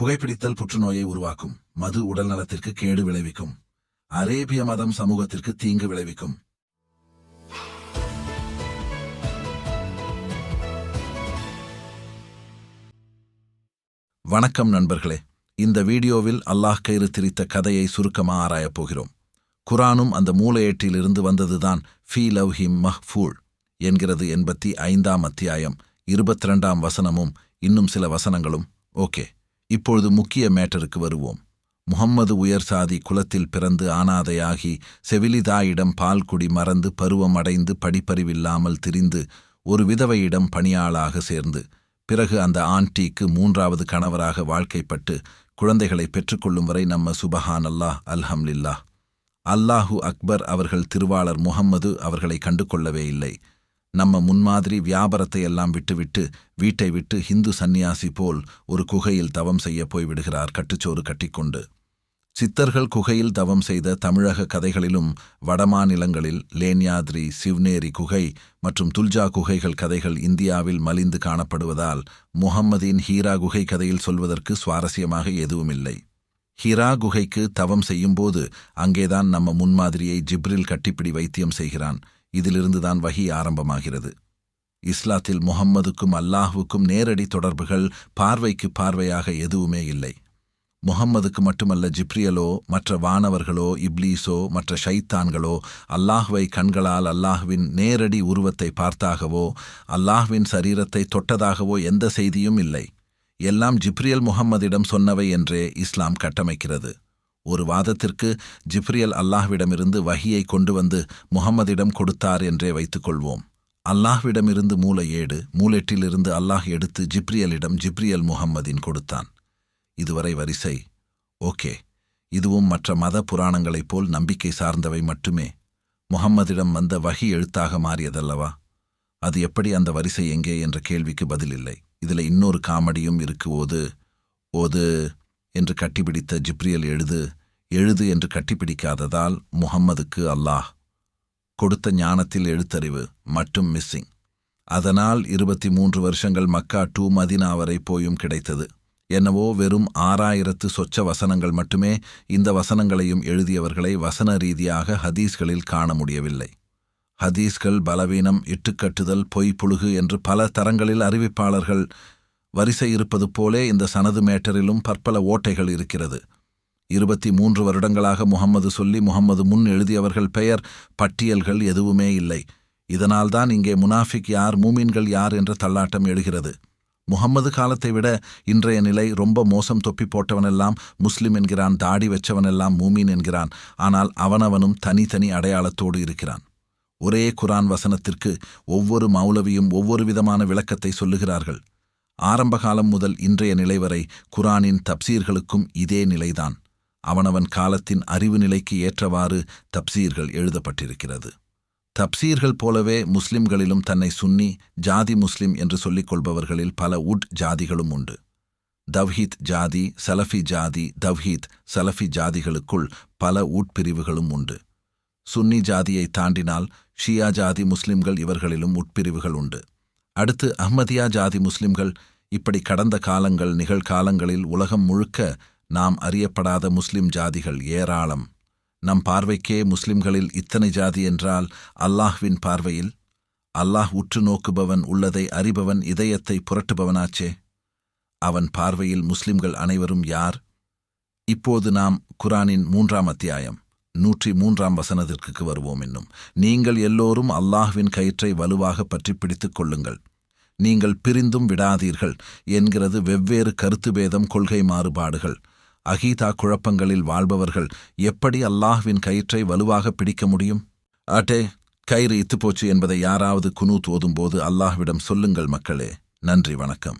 புகைப்பிடித்தல் புற்றுநோயை உருவாக்கும் மது உடல் நலத்திற்கு கேடு விளைவிக்கும் அரேபிய மதம் சமூகத்திற்கு தீங்கு விளைவிக்கும். வணக்கம் நண்பர்களே. இந்த வீடியோவில் அல்லாஹ் கயிறு திரித்த கதையை சுருக்கமாக ஆராயப் போகிறோம். குரானும் அந்த மூலையேட்டிலிருந்து வந்ததுதான் ஃபீ லவ் ஹிம் மஹ்ஃபூல் என்கிறது எண்பத்தி ஐந்தாம் அத்தியாயம் இருபத்தி ரெண்டாம் வசனமும் இன்னும் சில வசனங்களும். ஓகே. இப்பொழுது முக்கிய மேட்டருக்கு வருவோம். முகம்மது உயர் சாதி குலத்தில் பிறந்து ஆனாதையாகி செவிலிதாயிடம் பால் குடி மறந்து பருவம் அடைந்து படிப்பறிவில்லாமல் திரிந்து ஒரு விதவையிடம் பணியாளாக சேர்ந்து பிறகு அந்த ஆண்டிக்கு மூன்றாவது கணவராக வாழ்க்கைப்பட்டு குழந்தைகளை பெற்றுக்கொள்ளும் வரை நம்ம சுபஹான் அல்லாஹ் அல்ஹம்லில்லாஹ் அல்லாஹு அக்பர் அவர்கள் திருவாளர் முகம்மது அவர்களை கண்டு கொள்ளவே இல்லை. நம்ம முன்மாதிரி வியாபாரத்தை எல்லாம் விட்டுவிட்டு வீட்டை விட்டு ஹிந்து சந்நியாசி போல் ஒரு குகையில் தவம் செய்ய போய்விடுகிறார் கட்டுச்சோறு கட்டிக்கொண்டு. சித்தர்கள் குகையில் தவம் செய்த தமிழக கதைகளிலும் வடமாநிலங்களில் லேன்யாத்ரி சிவ்னேரி குகை மற்றும் துல்ஜா குகைகள் கதைகள் இந்தியாவில் மலிந்து காணப்படுவதால் முகம்மதின் ஹீரா குகை கதையில் சொல்வதற்கு சுவாரஸ்யமாக எதுவுமில்லை. ஹிரா குகைக்கு தவம் செய்யும்போது அங்கேதான் நம்ம முன்மாதிரியை ஜிப்ரில் கட்டிப்பிடி வைத்தியம் செய்கிறான். இதிலிருந்துதான் வஹி ஆரம்பமாகிறது. இஸ்லாத்தில் முகம்மதுக்கும் அல்லாஹுக்கும் நேரடி தொடர்புகள் பார்வைக்கு பார்வையாக எதுவுமே இல்லை. முகம்மதுக்கு மட்டுமல்ல ஜிப்ரியலோ மற்ற வானவர்களோ இப்லீஸோ மற்ற ஷைத்தான்களோ அல்லாஹ்வை கண்களால் அல்லாஹ்வின் நேரடி உருவத்தை பார்த்தாகவோ அல்லாஹ்வின் சரீரத்தை தொட்டதாகவோ எந்த செய்தியும் இல்லை. எல்லாம் ஜிப்ரியல் முகம்மதிடம் சொன்னவை என்றே இஸ்லாம் கட்டமைக்கிறது. ஒரு வாதத்திற்கு ஜிப்ரியல் அல்லாஹ்விடமிருந்து வகியை கொண்டு வந்து முகம்மதிடம் கொடுத்தார் என்றே வைத்துக்கொள்வோம். அல்லாஹ்விடமிருந்து மூல ஏடு மூலெட்டிலிருந்து அல்லாஹ் எடுத்து ஜிப்ரியலிடம் ஜிப்ரியல் முகம்மதின் கொடுத்தான். இதுவரை வரிசை. ஓகே. இதுவும் மற்ற மத புராணங்களைப் போல் நம்பிக்கை சார்ந்தவை மட்டுமே. முகம்மதிடம் வந்த வகி எழுத்தாக மாறியதல்லவா? அது எப்படி அந்த வரிசை எங்கே என்ற கேள்விக்கு பதிலில்லை. இதுல இன்னொரு காமெடியும் இருக்கு. ஓது ஓது என்று கட்டிப்பிடித்த ஜிப்ரியல் எழுது எழுது என்று கட்டிப்பிடிக்காததால் முகம்மதுக்கு அல்லாஹ் கொடுத்த ஞானத்தில் எழுத்தறிவு மட்டும் மிஸ்ஸிங் அதனால் இருபத்தி மூன்று வருஷங்கள் மக்கா டூ மதினா வரை போயும் கிடைத்தது. என்னவோ வெறும் ஆறாயிரத்து சொச்ச வசனங்கள் மட்டுமே இந்த வசனங்களையும் எழுதியவர்களை வசன ரீதியாக ஹதீஸ்களில் காண முடியவில்லை. ஹதீஸ்கள் பலவீனம் இட்டுக்கட்டுதல் பொய் புழுகு என்று பல தரங்களில் அறிவிப்பாளர்கள் வரிசை இருப்பது போலே இந்த சனது மேட்டரிலும் பற்பல ஓட்டைகள் இருக்கிறது. இருபத்தி மூன்று வருடங்களாக முகம்மது சொல்லி முகம்மது முன் எழுதியவர்கள் பெயர் பட்டியல்கள் எதுவுமே இல்லை. இதனால்தான் இங்கே முனாஃபிக் யார் மூமின்கள் யார் என்ற தள்ளாட்டம் எழுகிறது. முகம்மது காலத்தை விட இன்றைய நிலை ரொம்ப மோசம் தொப்பி போட்டவனெல்லாம் முஸ்லிம் என்கிறான் தாடி வச்சவனெல்லாம் மூமீன் என்கிறான். ஆனால் அவனவனும் தனித்தனி அடையாளத்தோடு இருக்கிறான். ஒரே குரான் வசனத்திற்கு ஒவ்வொரு மௌலவியும் ஒவ்வொரு விதமான விளக்கத்தை சொல்லுகிறார்கள். ஆரம்பகாலம் முதல் இன்றைய நிலை வரை குரானின் தப்சீர்களுக்கும் இதே நிலைதான். அவனவன் காலத்தின் அறிவு நிலைக்கு ஏற்றவாறு தப்சீர்கள் எழுதப்பட்டிருக்கிறது. தப்சீர்கள் போலவே முஸ்லிம்களிலும் தன்னை சுன்னி ஜாதி முஸ்லிம் என்று சொல்லிக் கொள்பவர்களில் பல உட் ஜாதிகளும் உண்டு. தவ்ஹீத் ஜாதி சலஃபி ஜாதி தவ்ஹீத் சலஃபி ஜாதிகளுக்குள் பல உட்பிரிவுகளும் உண்டு. சுன்னி ஜாதியை தாண்டினால் ஷியா ஜாதி முஸ்லிம்கள் இவர்களிலும் உட்பிரிவுகள் உண்டு. அடுத்து அஹ்மதியா ஜாதி முஸ்லிம்கள் இப்படி கடந்த காலங்கள் நிகழ்காலங்களில் உலகம் முழுக்க நாம் அறியப்படாத முஸ்லிம் ஜாதிகள் ஏராளம். நம் பார்வைக்கே முஸ்லிம்களில் இத்தனை ஜாதி என்றால் அல்லாஹ்வின் பார்வையில் அல்லாஹ் உற்று நோக்குபவன் உள்ளதை அறிபவன் இதயத்தை புரட்டுபவனாச்சே? அவன் பார்வையில் முஸ்லிம்கள் அனைவரும் யார்? இப்போது நாம் குரானின் மூன்றாம் அத்தியாயம். நூற்றி மூன்றாம் வசனத்திற்கு வருவோம் இன்னும். நீங்கள் எல்லோரும் அல்லாஹ்வின் கயிற்றை வலுவாக பற்றி பிடித்துக் கொள்ளுங்கள். நீங்கள் பிரிந்தும் விடாதீர்கள் என்கிறது வெவ்வேறு கருத்து பேதம் கொள்கை மாறுபாடுகள். அகீதா குழப்பங்களில் வாழ்பவர்கள் எப்படி அல்லாஹ்வின் கயிற்றை வலுவாக பிடிக்க முடியும்? அட்டே கயிறு இத்துப்போச்சு என்பதை யாராவது குனூத் ஓதும்போது அல்லாஹ்விடம் சொல்லுங்கள் மக்களே. நன்றி வணக்கம்.